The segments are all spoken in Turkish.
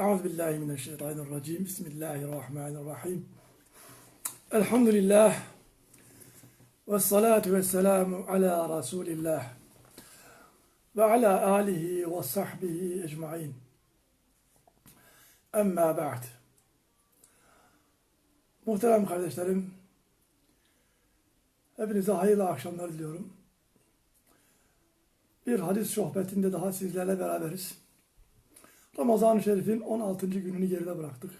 Euzu billahi mineşşeytanirracim. Bismillahirrahmanirrahim. Elhamdülillah. Ve salatu ve selamu ala Resulillah. Ve ala alihi ve sahbihi ecmain. Emma ba'd. Muhterem kardeşlerim, hepinize hayırlı akşamlar diliyorum. Bir hadis sohbetinde daha sizlerle beraberiz. Ramazan-ı Şerif'in 16. gününü geride bıraktık.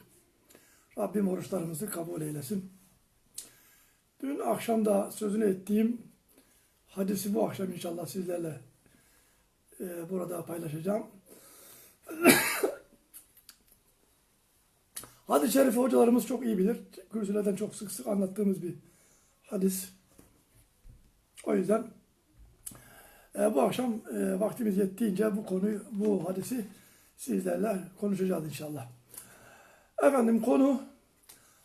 Rabbim oruçlarımızı kabul eylesin. Dün akşam da sözünü ettiğim hadisi bu akşam inşallah sizlerle e, burada paylaşacağım. Hadis-i Şerif hocalarımız çok iyi bilir. Kürsülerden çok sık sık anlattığımız bir hadis. O yüzden e, bu akşam e, vaktimiz yettiğince bu konuyu, bu hadisi sizlerle konuşacağız inşallah. Efendim konu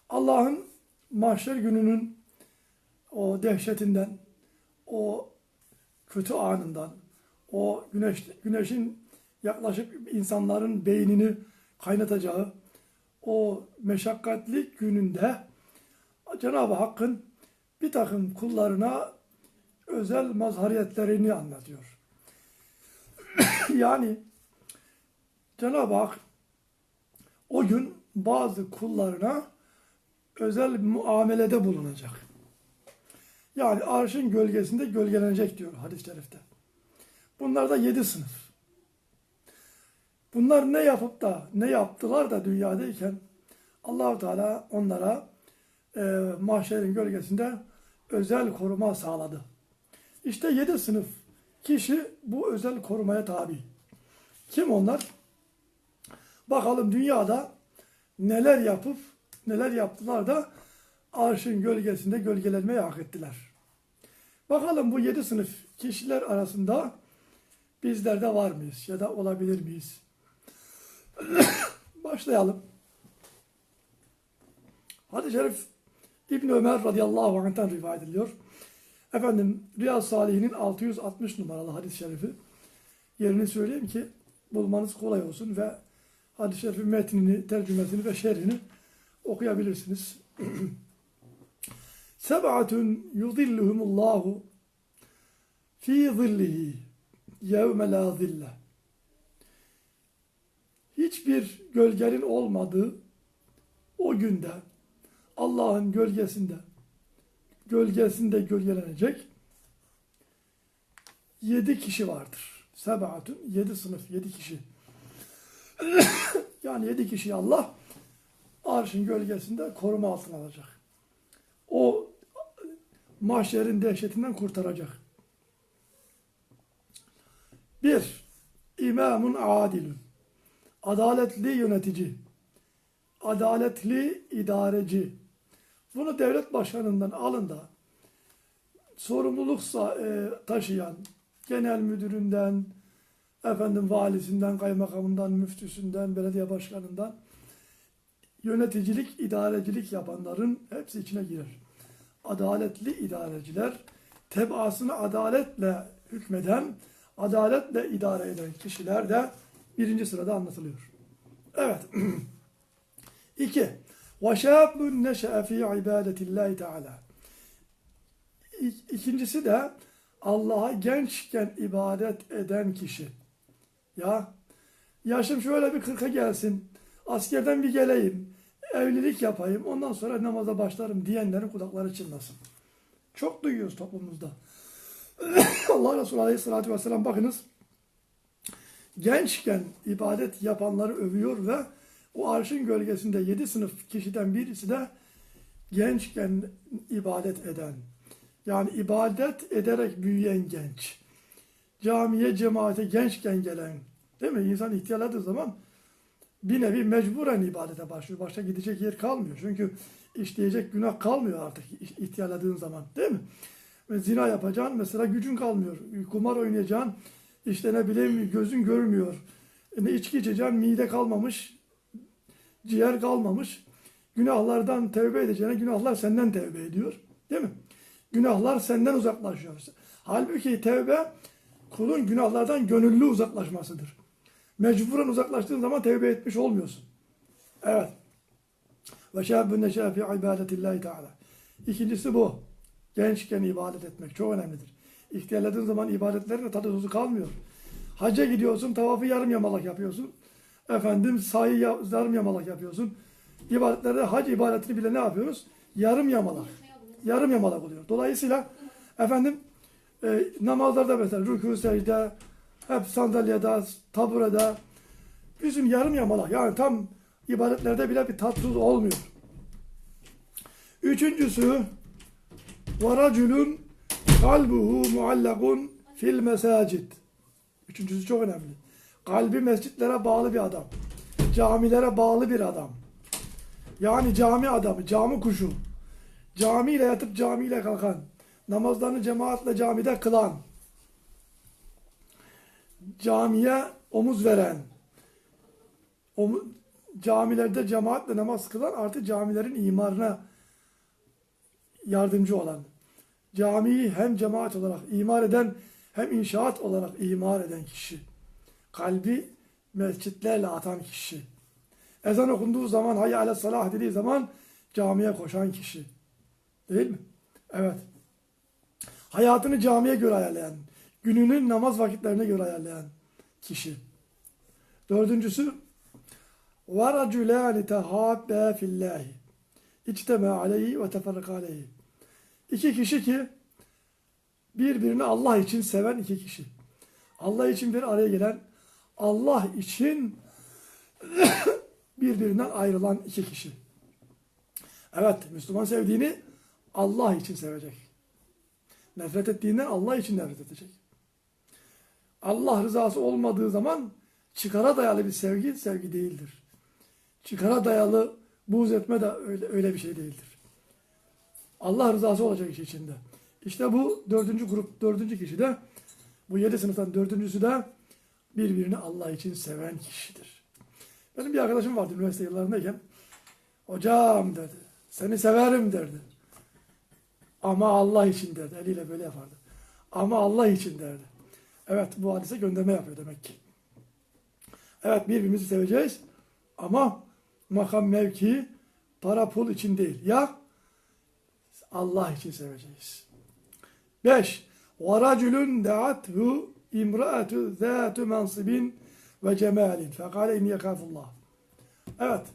Allah'ın mahşer gününün o dehşetinden, o kötü anından, o güneş güneşin yaklaşıp insanların beynini kaynatacağı o meşakkatli gününde Cenab-ı Hakk'ın bir takım kullarına özel mazhariyetlerini anlatıyor. yani Cenab-ı Hak o gün bazı kullarına özel muamelede bulunacak. Yani arşın gölgesinde gölgelenecek diyor hadis-i şerifte. Bunlar da yedi sınıf. Bunlar ne yapıp da ne yaptılar da dünyadayken Allahu Teala onlara e, mahşerin gölgesinde özel koruma sağladı. İşte yedi sınıf kişi bu özel korumaya tabi. Kim onlar? Bakalım dünyada neler yapıp neler yaptılar da arşın gölgesinde gölgelenmeyi hak ettiler. Bakalım bu yedi sınıf kişiler arasında bizler de var mıyız ya da olabilir miyiz? Başlayalım. Hadis-i Şerif İbn Ömer radıyallahu anh'tan rivayet ediliyor. Efendim Riyaz Salihinin 660 numaralı hadis-i şerifi yerini söyleyeyim ki bulmanız kolay olsun ve hadis-i şerifin metnini, tercümesini ve şerhini okuyabilirsiniz. Seb'atun yudilluhumullahu fi zillihi yevme la zille. Hiçbir gölgenin olmadığı o günde Allah'ın gölgesinde gölgesinde gölgelenecek yedi kişi vardır. Sebaatun yedi sınıf, yedi kişi. yani yedi kişi Allah arşın gölgesinde koruma altına alacak. O mahşerin dehşetinden kurtaracak. Bir, imamun adilun. Adaletli yönetici. Adaletli idareci. Bunu devlet başkanından alın da sorumluluksa e, taşıyan genel müdüründen, efendim valisinden, kaymakamından, müftüsünden, belediye başkanından yöneticilik, idarecilik yapanların hepsi içine girer. Adaletli idareciler, tebaasını adaletle hükmeden, adaletle idare eden kişiler de birinci sırada anlatılıyor. Evet. İki. وَشَابٌ نَشَأَ ف۪ي عِبَادَةِ اللّٰهِ Teala. İkincisi de Allah'a gençken ibadet eden kişi. Ya yaşım şöyle bir kırka gelsin, askerden bir geleyim, evlilik yapayım, ondan sonra namaza başlarım diyenlerin kulakları çınlasın. Çok duyuyoruz toplumumuzda. Allah Resulü Aleyhisselatü Vesselam bakınız, gençken ibadet yapanları övüyor ve o arşın gölgesinde yedi sınıf kişiden birisi de gençken ibadet eden. Yani ibadet ederek büyüyen genç. Camiye, cemaate gençken gelen. Değil mi? İnsan ihtiyarladığı zaman bir nevi mecburen ibadete başlıyor. Başka gidecek yer kalmıyor. Çünkü işleyecek günah kalmıyor artık ihtiyarladığın zaman. Değil mi? Ve zina yapacaksın mesela gücün kalmıyor. Kumar oynayacaksın işte ne bileyim gözün görmüyor. Ne içki içeceksin mide kalmamış ciğer kalmamış. Günahlardan tevbe edeceğine günahlar senden tevbe ediyor. Değil mi? Günahlar senden uzaklaşıyor. Halbuki tevbe kulun günahlardan gönüllü uzaklaşmasıdır. Mecburen uzaklaştığın zaman tevbe etmiş olmuyorsun. Evet. Ve şâbün neşâ fi ibadetillahi teâlâ. İkincisi bu. Gençken ibadet etmek çok önemlidir. İhtiyarladığın zaman ibadetlerin tadı tuzu kalmıyor. Hacca gidiyorsun, tavafı yarım yamalak yapıyorsun. Efendim sayı ya- yarım yamalak yapıyorsun. İbadetlerde hac ibadetini bile ne yapıyoruz? Yarım yamalak. Yarım yamalak oluyor. Dolayısıyla efendim e, namazlarda mesela rükû, secde, hep sandalyede, taburede. Bizim yarım yamalak yani tam ibadetlerde bile bir tatsız olmuyor. Üçüncüsü varacülün kalbuhu muallakun fil mesacid. Üçüncüsü çok önemli. Kalbi mescitlere bağlı bir adam. Camilere bağlı bir adam. Yani cami adamı, cami kuşu. Camiyle yatıp camiyle kalkan. Namazlarını cemaatle camide kılan. Camiye omuz veren. Camilerde cemaatle namaz kılan artı camilerin imarına yardımcı olan. Camiyi hem cemaat olarak imar eden hem inşaat olarak imar eden kişi. Kalbi mescitlerle atan kişi. Ezan okunduğu zaman hayya ale salah dediği zaman camiye koşan kişi. Değil mi? Evet. Hayatını camiye göre ayarlayan, gününün namaz vakitlerine göre ayarlayan kişi. Dördüncüsü وَرَجُلَانِ تَحَابَّا فِي اللّٰهِ اِجْتَمَا عَلَيْهِ وَتَفَرَّقَ عَلَيْهِ İki kişi ki birbirini Allah için seven iki kişi. Allah için bir araya gelen, Allah için birbirinden ayrılan iki kişi. Evet, Müslüman sevdiğini Allah için sevecek. Nefret ettiğinden Allah için nefret edecek. Allah rızası olmadığı zaman çıkara dayalı bir sevgi, sevgi değildir. Çıkara dayalı buğz etme de öyle, öyle bir şey değildir. Allah rızası olacak iş içinde. İşte bu dördüncü grup, dördüncü kişi de bu yedi sınıftan dördüncüsü de birbirini Allah için seven kişidir. Benim bir arkadaşım vardı üniversite yıllarındayken. Hocam dedi. Seni severim derdi. Ama Allah için derdi. Eliyle böyle yapardı. Ama Allah için derdi. Evet bu hadise gönderme yapıyor demek ki. Evet birbirimizi seveceğiz. Ama makam mevki para pul için değil. Ya Allah için seveceğiz. 5. وَرَجُلٌ دَعَتْهُ اِمْرَأَةُ ذَاتُ مَنْصِبٍ وَجَمَالٍ فَقَالَ اِنِّي يَكَافُ اللّٰهِ Evet.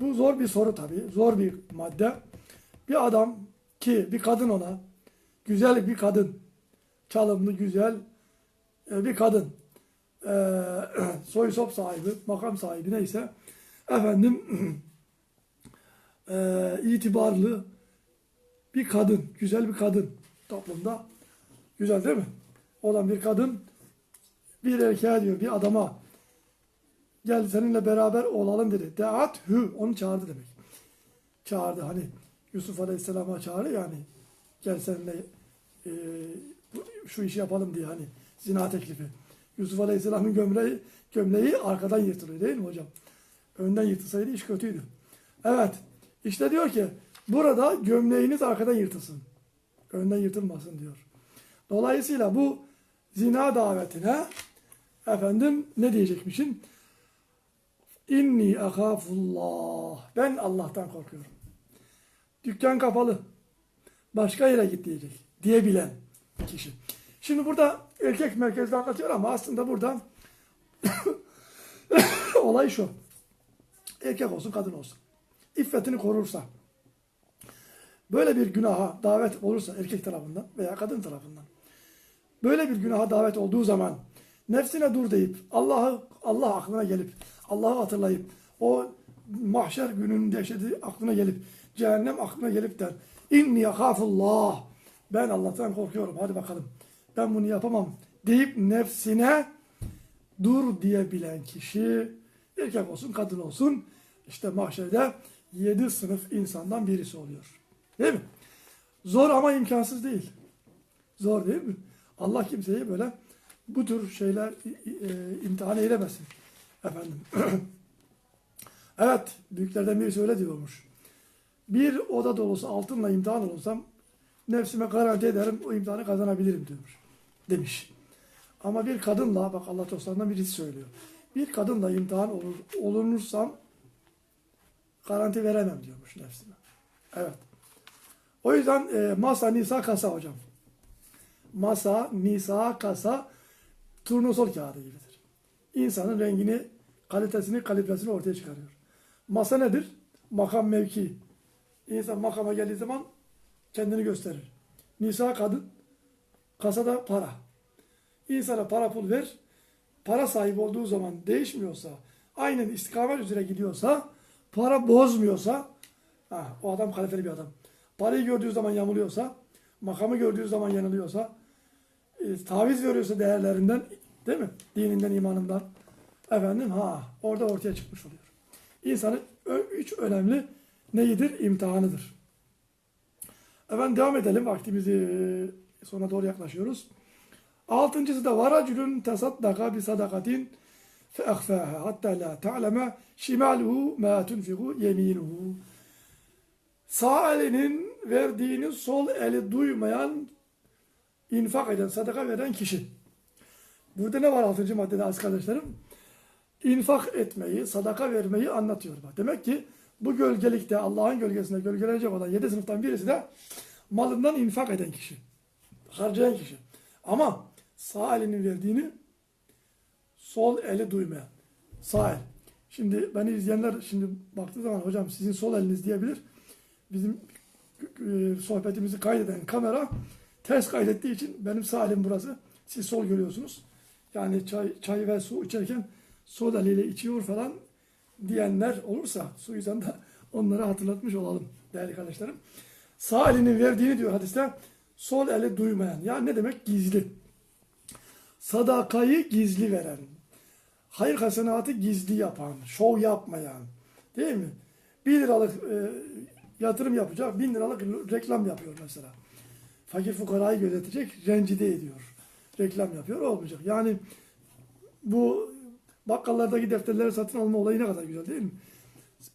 Bu zor bir soru tabii. Zor bir madde. Bir adam ki bir kadın ona güzel bir kadın çalımlı güzel e, bir kadın e, soy sop sahibi makam sahibi neyse efendim e, itibarlı bir kadın güzel bir kadın toplumda güzel değil mi? Olan bir kadın bir erkeğe diyor bir adama gel seninle beraber olalım dedi. Deat hü onu çağırdı demek. Çağırdı hani Yusuf Aleyhisselam'a çağırdı yani gel seninle e, şu işi yapalım diye hani zina teklifi. Yusuf Aleyhisselam'ın gömleği, gömleği arkadan yırtılıyor değil mi hocam? Önden yırtılsaydı iş kötüydü. Evet. işte diyor ki burada gömleğiniz arkadan yırtılsın. Önden yırtılmasın diyor. Dolayısıyla bu zina davetine efendim ne diyecekmişim? İnni akafullah. Ben Allah'tan korkuyorum. Dükkan kapalı. Başka yere git diyecek. Diyebilen kişi. Şimdi burada erkek merkezde anlatıyor ama aslında burada olay şu. Erkek olsun kadın olsun. İffetini korursa böyle bir günaha davet olursa erkek tarafından veya kadın tarafından böyle bir günaha davet olduğu zaman nefsine dur deyip Allah'ı Allah aklına gelip Allah'ı hatırlayıp o mahşer gününün dehşeti aklına gelip cehennem aklına gelip der inni yakafullah ben Allah'tan korkuyorum hadi bakalım ben bunu yapamam deyip nefsine dur diyebilen kişi erkek olsun kadın olsun işte mahşerde yedi sınıf insandan birisi oluyor. Değil mi? Zor ama imkansız değil. Zor değil mi? Allah kimseyi böyle bu tür şeyler e, imtihan eylemesin. Efendim. evet, büyüklerden birisi öyle diyormuş. Bir oda dolusu altınla imtihan olursam nefsime garanti ederim o imtihanı kazanabilirim diyormuş. Demiş. Ama bir kadınla bak Allah dostlarından birisi söylüyor. bir kadınla imtihan olur, olunursam garanti veremem diyormuş nefsine. Evet. O yüzden e, masa, nisa, kasa hocam. Masa, nisa, kasa turnusol kağıdı gibidir. İnsanın rengini, kalitesini, kalibresini ortaya çıkarıyor. Masa nedir? Makam mevki. İnsan makama geldiği zaman kendini gösterir. Nisa kadın, kasada para. İnsana para pul ver, para sahibi olduğu zaman değişmiyorsa, aynen istikamet üzere gidiyorsa, para bozmuyorsa, ha, o adam kalifeli bir adam. Parayı gördüğü zaman yamuluyorsa, makamı gördüğü zaman yanılıyorsa, e, taviz veriyorsa değerlerinden, değil mi? Dininden, imanından, efendim ha, orada ortaya çıkmış oluyor. İnsanın üç önemli neyidir? İmtihanıdır. Efendim devam edelim. Vaktimizi e, sona doğru yaklaşıyoruz. Altıncısı da varacülün tesaddaka bi sadakatin fe ehfâhe hatta la ta'leme şimaluhu ma tunfiku yeminuhu. Sağ elinin verdiğini sol eli duymayan infak eden, sadaka veren kişi. Burada ne var altıncı maddede az kardeşlerim? İnfak etmeyi, sadaka vermeyi anlatıyor. Demek ki bu gölgelikte Allah'ın gölgesinde gölgelenecek olan yedi sınıftan birisi de malından infak eden kişi. Harcayan kişi. Ama sağ elinin verdiğini sol eli duymayan. Sağ el. Şimdi beni izleyenler şimdi baktığı zaman hocam sizin sol eliniz diyebilir. Bizim e, sohbetimizi kaydeden kamera ters kaydettiği için benim sağ elim burası. Siz sol görüyorsunuz. Yani çay, çay ve su içerken sol eliyle içiyor falan diyenler olursa su yüzden de onlara hatırlatmış olalım değerli kardeşlerim. Sağ elinin verdiğini diyor hadiste sol eli duymayan. Ya ne demek? Gizli. Sadakayı gizli veren. Hayır hasenatı gizli yapan. Şov yapmayan. Değil mi? 1 liralık e, yatırım yapacak. 1000 liralık reklam yapıyor mesela. Fakir fukarayı gözetecek. Rencide ediyor. Reklam yapıyor. Olmayacak. Yani bu bakkallardaki defterleri satın alma olayı ne kadar güzel değil mi?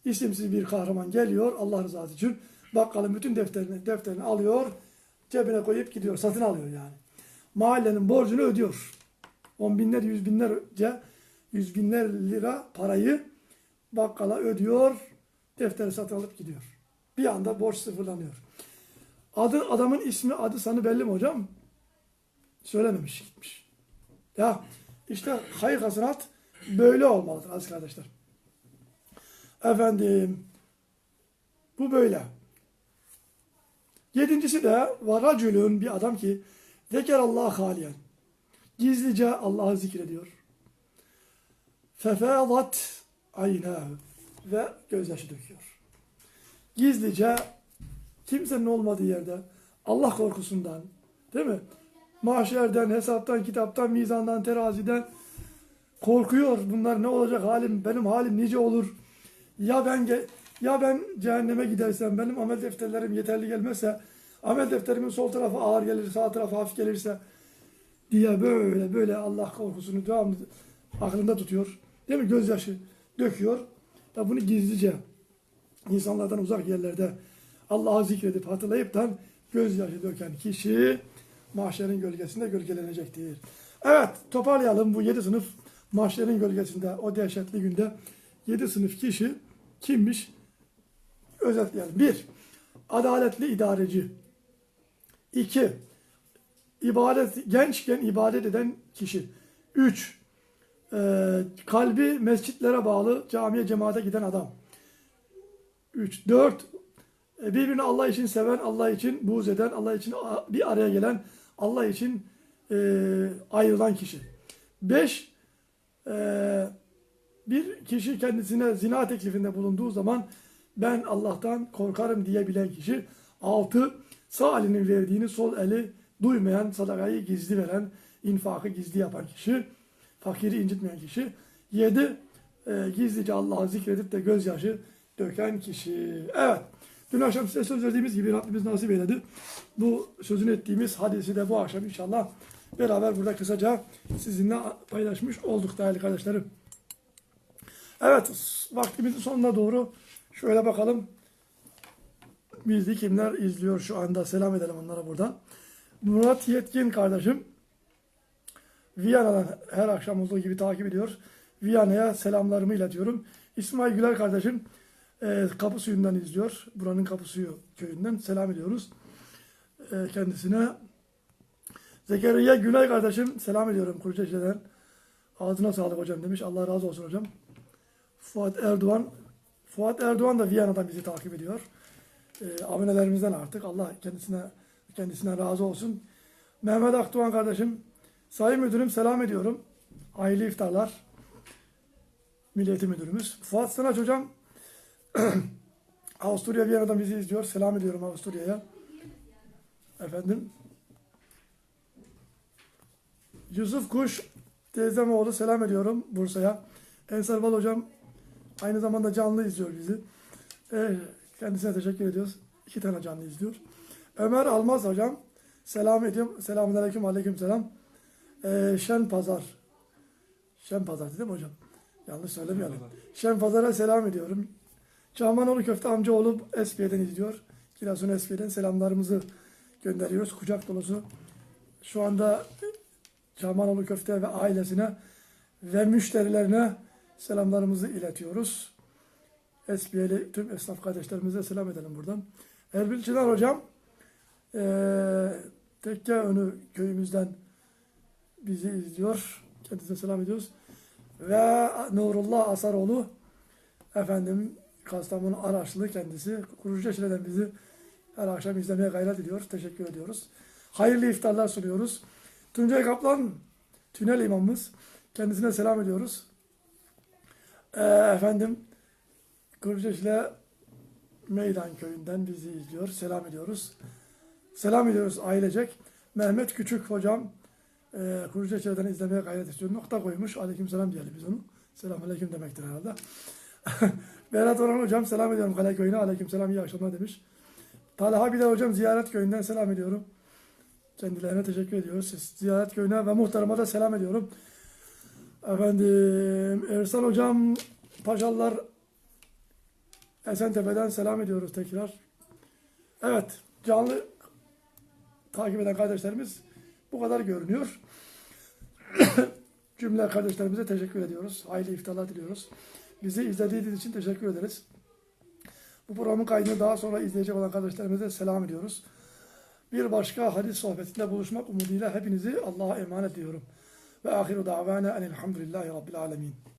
İsimsiz bir kahraman geliyor Allah rızası için. Bakkalın bütün defterini, defterini alıyor. Cebine koyup gidiyor. Satın alıyor yani. Mahallenin borcunu ödüyor. On binler, yüz binlerce, yüz binler lira parayı bakkala ödüyor. Defteri satın alıp gidiyor. Bir anda borç sıfırlanıyor. Adı adamın ismi, adı sanı belli mi hocam? Söylememiş gitmiş. Ya işte hayır hasenat böyle olmalıdır aziz kardeşler. Efendim bu böyle. Yedincisi de varacülün bir adam ki zeker Allah haliyen. Gizlice Allah'ı zikrediyor. Fefedat aynâhu ve gözyaşı döküyor. Gizlice kimsenin olmadığı yerde Allah korkusundan değil mi? Mahşerden, hesaptan, kitaptan, mizandan, teraziden korkuyor. Bunlar ne olacak halim, benim halim nice olur. Ya ben ya ben cehenneme gidersem, benim amel defterlerim yeterli gelmezse, amel defterimin sol tarafı ağır gelir, sağ tarafı hafif gelirse diye böyle böyle Allah korkusunu devamlı aklında tutuyor. Değil mi? Gözyaşı döküyor. Da bunu gizlice insanlardan uzak yerlerde Allah'ı zikredip hatırlayıp da gözyaşı döken kişi mahşerin gölgesinde gölgelenecektir. Evet toparlayalım bu yedi sınıf mahşerin gölgesinde o dehşetli günde yedi sınıf kişi kimmiş? Özetleyelim. Bir, adaletli idareci. İki, ibadet, gençken ibadet eden kişi. Üç, e, kalbi mescitlere bağlı camiye cemaate giden adam. Üç, dört, e, birbirini Allah için seven, Allah için buğz eden, Allah için bir araya gelen, Allah için e, ayrılan kişi. Beş, e, bir kişi kendisine zina teklifinde bulunduğu zaman ben Allah'tan korkarım diyebilen kişi. Altı, sağ elinin verdiğini sol eli duymayan, sadakayı gizli veren, infakı gizli yapan kişi. Fakiri incitmeyen kişi. Yedi, e, gizlice Allah'ı zikredip de gözyaşı döken kişi. Evet. Dün akşam size söz verdiğimiz gibi Rabbimiz nasip eyledi. Bu sözünü ettiğimiz hadisi de bu akşam inşallah beraber burada kısaca sizinle paylaşmış olduk değerli kardeşlerim. Evet, vaktimizin sonuna doğru şöyle bakalım. Bizi kimler izliyor şu anda? Selam edelim onlara buradan. Murat Yetkin kardeşim Viyana'dan her akşam olduğu gibi takip ediyor. Viyana'ya selamlarımı iletiyorum. İsmail Güler kardeşim e, Kapı Suyu'ndan izliyor. Buranın Kapı Suyu köyünden selam ediyoruz. E, kendisine Zekeriya Günay kardeşim selam ediyorum Kuruçeşi'den. Ağzına sağlık hocam demiş. Allah razı olsun hocam. Fuat Erdoğan Fuat Erdoğan da Viyana'dan bizi takip ediyor. E, abonelerimizden artık. Allah kendisine kendisine razı olsun. Mehmet Akdoğan kardeşim Sayın Müdürüm selam ediyorum. Hayırlı iftarlar. Milliyeti Müdürümüz. Fuat Sınaç hocam Avusturya Viyana'dan bizi izliyor. Selam ediyorum Avusturya'ya. Efendim. Yusuf Kuş teyzem oğlu selam ediyorum Bursa'ya. Ensar Bal hocam aynı zamanda canlı izliyor bizi. Ee, kendisine teşekkür ediyoruz. İki tane canlı izliyor. Ömer Almaz hocam selam ediyorum. Selamun aleyküm aleyküm selam. Ee, Şen Pazar. Şen Pazar dedim hocam. Yanlış söylemeyelim. Şen Pazar'a selam ediyorum. Çağmanoğlu Köfte amcaoğlu Espiye'den izliyor. Giresun Espiye'den selamlarımızı gönderiyoruz. Kucak dolusu. Şu anda Çağmanoğlu Köfte ve ailesine ve müşterilerine selamlarımızı iletiyoruz. Espiyeli tüm esnaf kardeşlerimize selam edelim buradan. Erbil Çınar hocam eee Tekke Önü köyümüzden bizi izliyor. Kendisine selam ediyoruz. Ve Nurullah Asaroğlu efendim Kastamonu Araçlı kendisi Kurucuçeşi'den bizi her akşam izlemeye gayret ediyor. Teşekkür ediyoruz. Hayırlı iftarlar sunuyoruz. Tuncay Kaplan Tünel imamımız. Kendisine selam ediyoruz. Ee, efendim Kurucuçeşi'le Meydan köyünden bizi izliyor. Selam ediyoruz. Selam ediyoruz ailecek. Mehmet Küçük hocam e, Kurucuçeşi'den izlemeye gayret ediyor. Nokta koymuş. Aleyküm selam diyelim biz onu. Selam aleyküm demektir herhalde. Berat Orhan hocam selam ediyorum Kale köyüne. Aleyküm selam iyi akşamlar demiş. Talha Bilal hocam ziyaret köyünden selam ediyorum. Kendilerine teşekkür ediyoruz. Ziyaret köyüne ve muhtarıma da selam ediyorum. Efendim Ersan hocam Paşalılar Esentepe'den selam ediyoruz tekrar. Evet canlı takip eden kardeşlerimiz bu kadar görünüyor. Cümle kardeşlerimize teşekkür ediyoruz. Hayırlı iftarlar diliyoruz. Bizi izlediğiniz için teşekkür ederiz. Bu programın kaydını daha sonra izleyecek olan kardeşlerimize selam ediyoruz. Bir başka hadis sohbetinde buluşmak umuduyla hepinizi Allah'a emanet ediyorum. Ve ahiru davana enelhamdülillahi rabbil alemin.